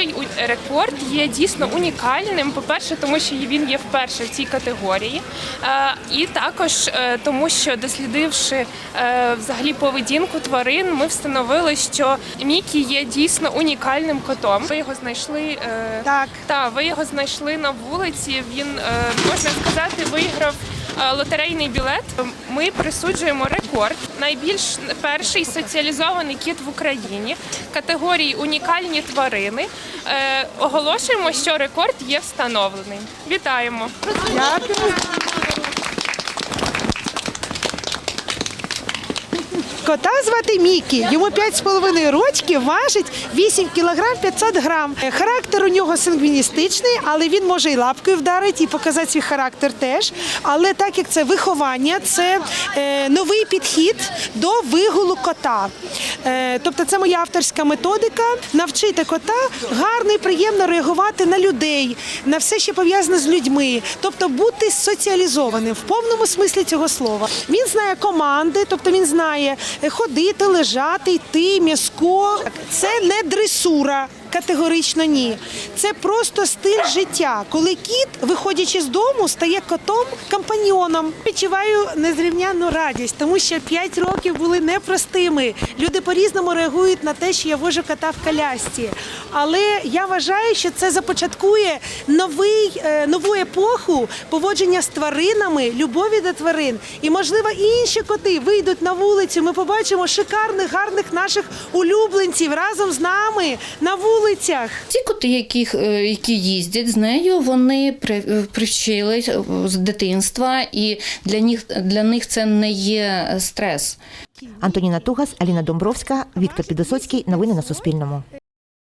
цей у- рекорд є дійсно унікальним. По-перше, тому що він є вперше в цій категорії, Е, і також е, тому, що дослідивши е, взагалі поведінку тварин, ми встановили, що Мікі є дійсно унікальним котом. Ви його знайшли. Так. та ви його знайшли на вулиці. Він можна сказати виграв. Лотерейний білет ми присуджуємо рекорд. Найбільш перший соціалізований кіт в Україні категорії унікальні тварини. Е, оголошуємо, що рекорд є встановлений. Вітаємо! Дякую. Кота звати Мікі. Йому 5,5 рочків, важить 8 кг 500 грам. Характер у нього сангвіністичний, але він може і лапкою вдарити, і показати свій характер теж. Але так як це виховання, це е, новий підхід до вигулу кота. Е, тобто це моя авторська методика навчити кота гарно і приємно реагувати на людей, на все, що пов'язане з людьми, тобто бути соціалізованим в повному смислі цього слова. Він знає команди, тобто він знає е, ходити, лежати, йти, м'язко. Це не дресура. Категорично ні. Це просто стиль життя. Коли кіт, виходячи з дому, стає котом компаньйоном. Відчуваю незрівняну радість, тому що 5 років були непростими. Люди по-різному реагують на те, що я вожу кота в колясці. Але я вважаю, що це започаткує новий, е, нову епоху поводження з тваринами, любові до тварин. І, можливо, інші коти вийдуть на вулицю. Ми побачимо шикарних, гарних наших улюбленців разом з нами на вулицях. Ті коти, які, е, які їздять з нею, вони при- е, привчили з дитинства, і для них, для них це не є стрес. Антоніна Тугас, Аліна Домбровська, Віктор Підосоцький. Новини на Суспільному.